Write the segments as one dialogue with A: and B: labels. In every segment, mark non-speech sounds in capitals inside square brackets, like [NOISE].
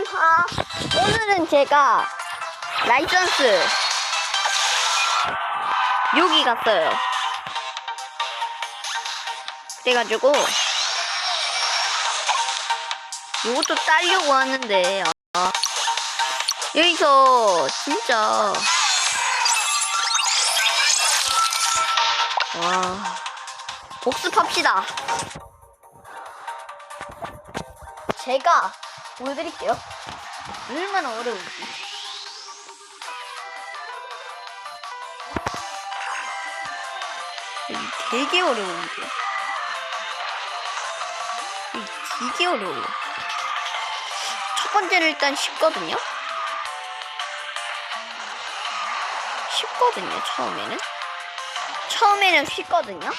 A: 게임하 오늘은 제가 라이선스 여기 갔어요. 그래가지고 이것도 따려고 하는데 아, 여기서 진짜 와 복습합시다. 제가 보여드릴게요. 얼마나 어려운지. 되게 어려운데. 되게 어려워요. 첫 번째는 일단 쉽거든요. 쉽거든요, 처음에는. 처음에는 쉽거든요.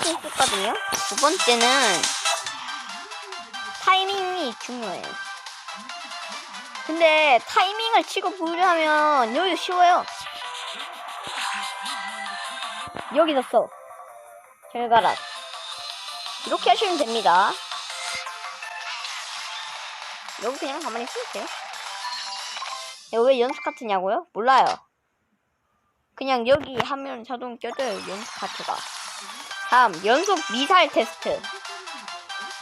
A: 번째 했었거든요. 두 번째는 타이밍이 중요해요. 근데 타이밍을 치고 보려면 여기 쉬워요. 써. 잘 가라. 이렇게 하시면 됩니다. 여기 그냥 가만히 있으면 돼요. 이거 왜 연습 카트냐고요? 몰라요. 그냥 여기 하면 자동 껴져요, 연습 카트가. 다음 연속 미사일 테스트.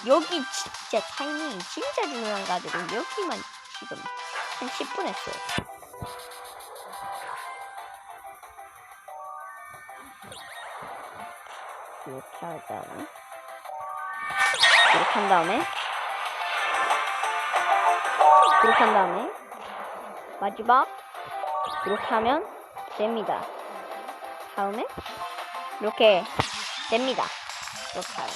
A: 여기 진짜 타이밍이 진짜 중요해가지고 여기만 지금 한 10분 했어요. 이렇게 한 다음에 이렇게 한 다음에 이렇게 한 다음에 마지막 이렇게 하면 됩니다. 다음에 이렇게 됩니다. 이렇게 하면.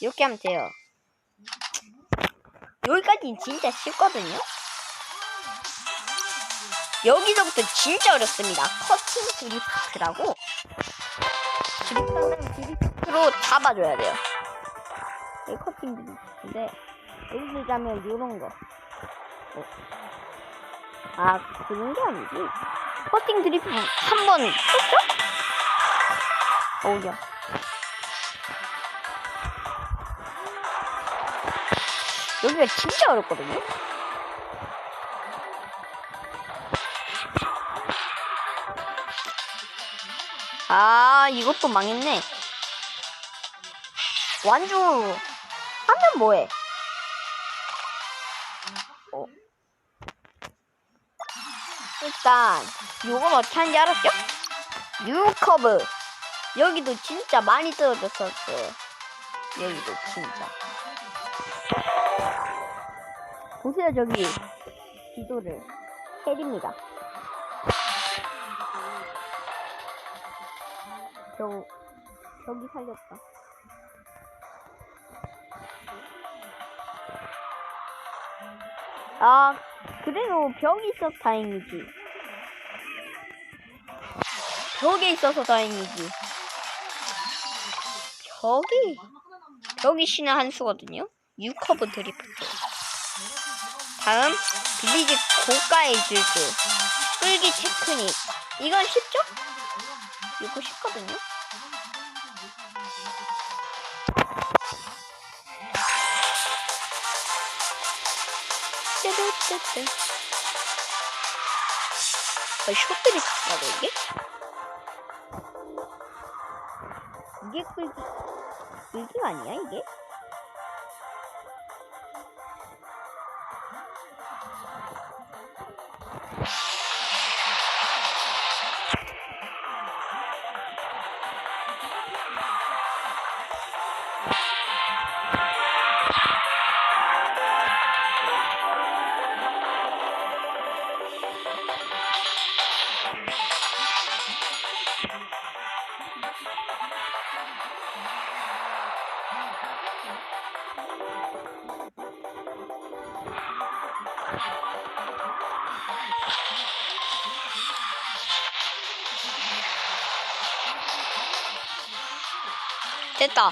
A: 이렇게 하면 돼요. 여기까지는 진짜 쉽거든요? 여기서부터 진짜 어렵습니다. 커팅 드리프트라고. 드리프트는 드리프트로 잡아줘야 돼요. 이 커팅 드리프트인데, 여기서 자면 이런 거. 어. 아, 그런 게 아니지. 커팅 드리프트 한 번 했죠? 어우야. 여기가 진짜 어렵거든요? 아, 이것도 망했네. 완주 하면 뭐해? 어. 일단, 요건 어떻게 하는지 알았죠? 뉴커브. 여기도 진짜 많이 떨어졌었어요. 여기도 진짜. 보세요, 저기. 지도를. 헬입니다. 저, 저기 살렸다. 아, 그래도 벽이 있어서 다행이지. 벽에 있어서 다행이지. 벽이, 벽이 신의 한 수거든요. 유커브 드리프트. 다음, 빌리지 고가의 질주. 끌기 테크닉. 이건 쉽죠? 이거 쉽거든요. 뚜두뚜뚜. 어, 쇼트리프트라고 이게? 이게 끌기, 끌기가 아니야, 이게? 됐다.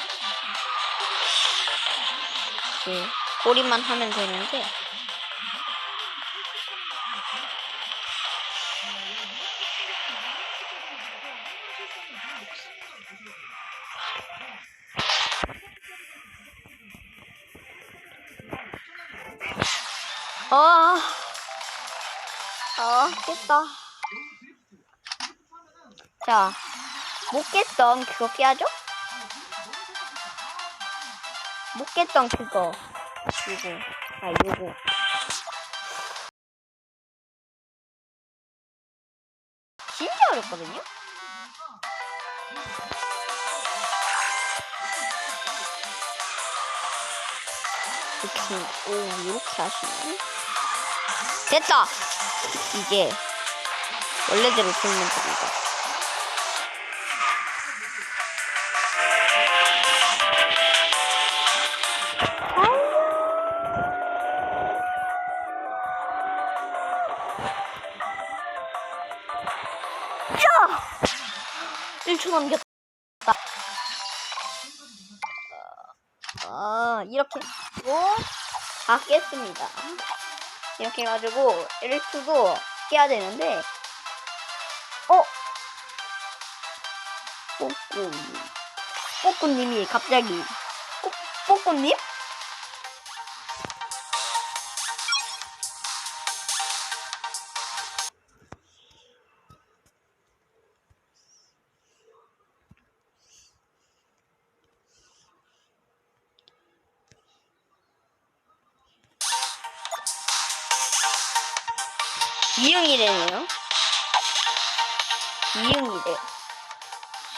A: 네, 꼬리만 하면 되는데. 아, 아, 깼다. 자, 못 깼던 그거 깨야죠? 못 깼던 그거. 요거. 아, 요거. 진짜 어렵거든요? 이렇게, 오, 이렇게 하시네. 됐다! 이제, 원래대로 돌면 됩니다. 야! 1초 남겼다. 아, 이렇게 하고 다 깼습니다. 이렇게 해가지고 1초도 깨야 되는데, 어? 뽀꾸님. 뽀꾸님이 갑자기, 뽀, 뽀꾸님? 이응이래네요. 이응이래.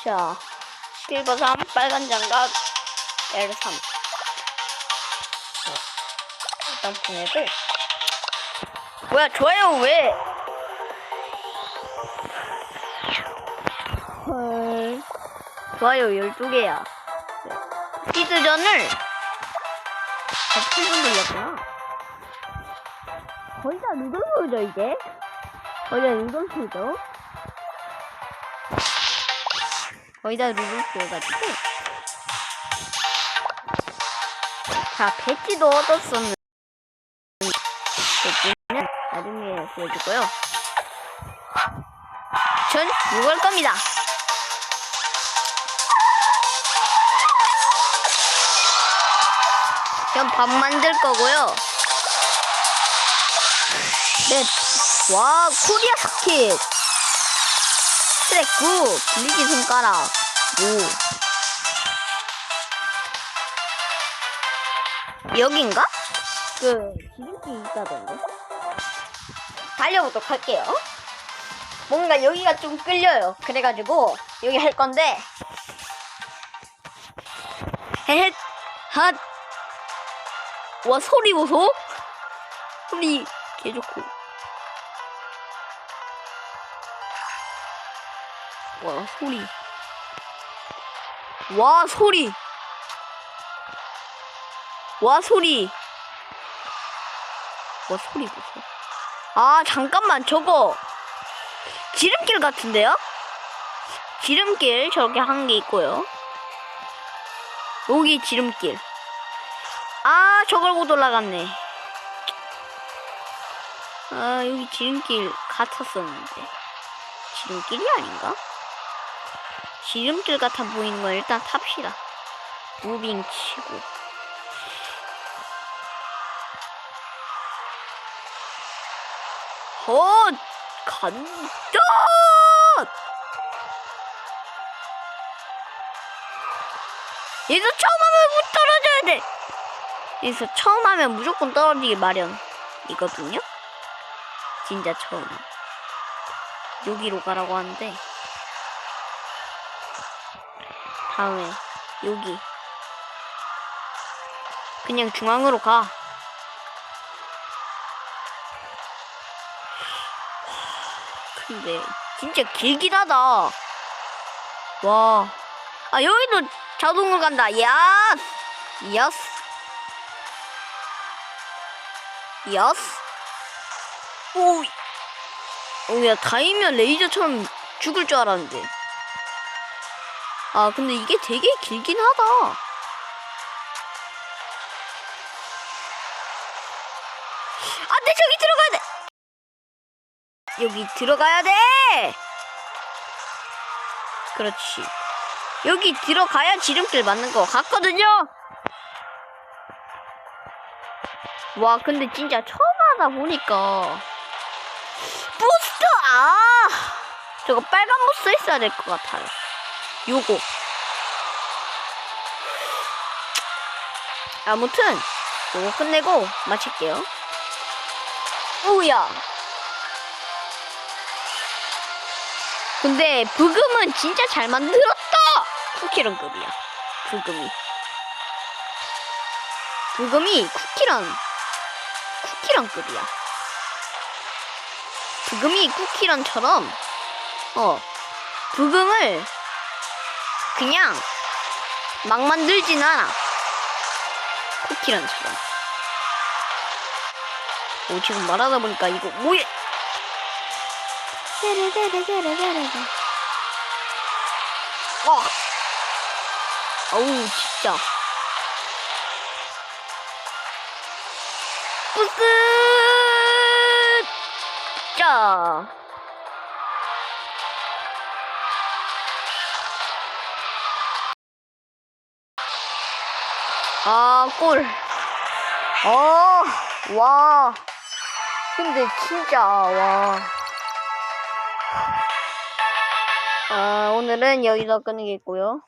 A: 자, 실버 3, 빨간 장갑, L3. 일단 보내고. 뭐야, 좋아요, 왜? 헐. 좋아요 12개야. 시드전을 107분 돌렸구나. 거의 다 루돌프죠 이제 거의 다 루돌프죠? 거의 다 루돌프여가지고. 자 배지도 얻었었는데. 배지는 나중에 보여주고요. 전 이걸 겁니다. 전 밥 만들 거고요. 네. 와, 코리아 스킷. 트랙 9. 빌리기 손가락. 오. 여긴가? 그, 기름기 있다던데. 달려보도록 할게요. 뭔가 여기가 좀 끌려요. 그래가지고, 여기 할 건데. 헤헷, 핫. 와, 소리 보소? 소리 개 좋고. 와, 소리. 와, 소리. 와, 소리. 와, 소리 보소. 아, 잠깐만, 저거. 지름길 같은데요? 지름길 저렇게 한 게 있고요. 여기 지름길. 아, 저걸 못 올라갔네. 아, 여기 지름길 같았었는데. 지름길이 아닌가? 지름길 같아 보이는 건 일단 탑시다. 무빙 치고. 헛! 간다! 여기서 처음 하면 못 떨어져야 돼! 여기서 처음 하면 무조건 떨어지기 마련이거든요? 진짜 처음. 여기로 가라고 하는데, 다음에, 여기. 그냥 중앙으로 가. 근데, 진짜 길긴 하다. 와. 아, 여기도 자동으로 간다. 야스! 야스! 야스! 오, 오, 야, 다이면 레이저처럼 죽을 줄 알았는데. 아, 근데 이게 되게 길긴 하다. 안 돼, 저기 들어가야 돼! 여기 들어가야 돼! 그렇지. 여기 들어가야 지름길 맞는 것 같거든요? 와, 근데 진짜 처음 하다 보니까 부스터 아 저거 빨간 부스 있어야 될 것 같아요. 요거 아무튼 요거 끝내고 마칠게요. 오우야. 근데 부금은 진짜 잘 만들었다. 쿠키런급이야. 부금이. 부금이 쿠키런 쿠키런급이야. 부금이 쿠키런처럼 어 부금을 그냥 막 만들진 않아. 쿠키런처럼. 오 지금 말하다 보니까 이거 뭐야? 어. 어우 진짜. 뿌끗! 자. 아, 꿀. 어, 와. 근데 진짜, 와. 아, 오늘은 여기서 끊겠고요.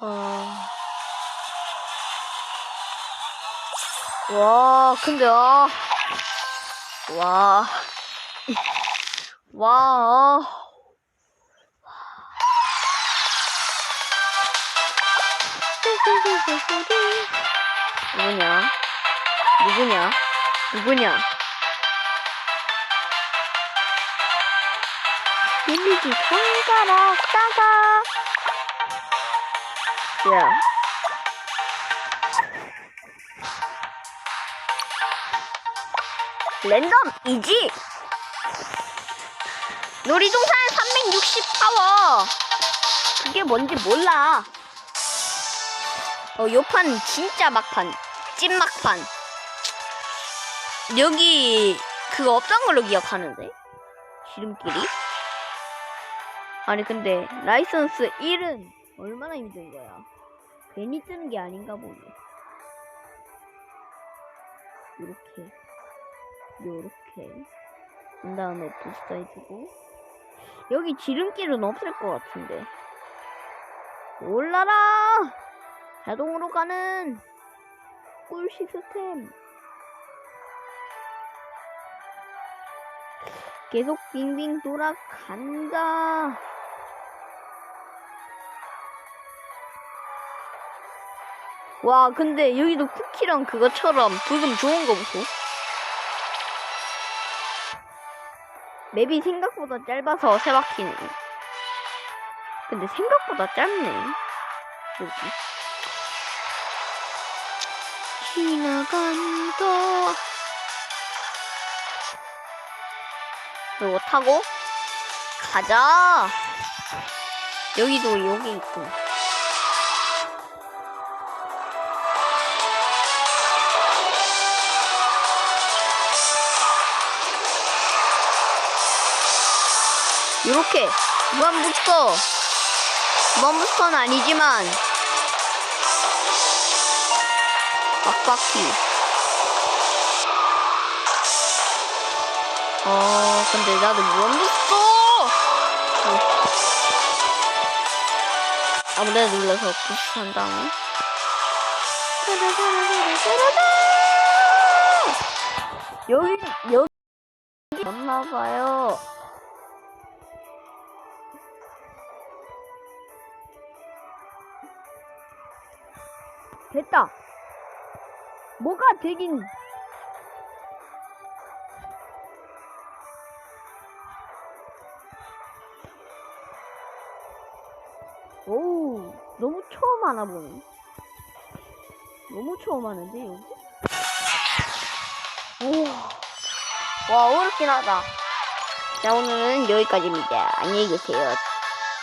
A: 아. 와, 근데, 아. 와. 와, 아. 누구냐? 누구냐? 누구냐? 빌리지 손가락 따가. 야. 랜덤이지. 놀이동산 360 파워. 그게 뭔지 몰라. 어, 요판 진짜 막판. 찐막판. 여기 그거 없던 걸로 기억하는데. 지름길이? 아니 근데 라이선스 1은 얼마나 힘든 거야? 괜히 뜨는 게 아닌가 보네. 이렇게 요렇게 그 다음에 부스터 해주고 여기 지름길은 없을 것 같은데 올라라 자동으로 가는 꿀 시스템. 계속 빙빙 돌아간다. 와 근데 여기도 쿠키랑 그것처럼 부금 좋은 거 보소 맵이 생각보다 짧아서 세 바퀴네. 근데 생각보다 짧네. 여기 지나간다 이거 타고? 가자. 여기도 여기 있고. 이렇게. 무한부터. 무한부터는 아니지만 빡빡히. 어 근데 나도 무한부터 아무데나 눌러서 부스한 다음에. [LAUGHS] 여기 여기 없나봐요. 됐다. 뭐가 되긴. 오우, 너무 처음 하나 보네. 너무 처음 하는데, 여기? 오, 와, 어렵긴 하다. 자, 오늘은 여기까지입니다. 안녕히 계세요.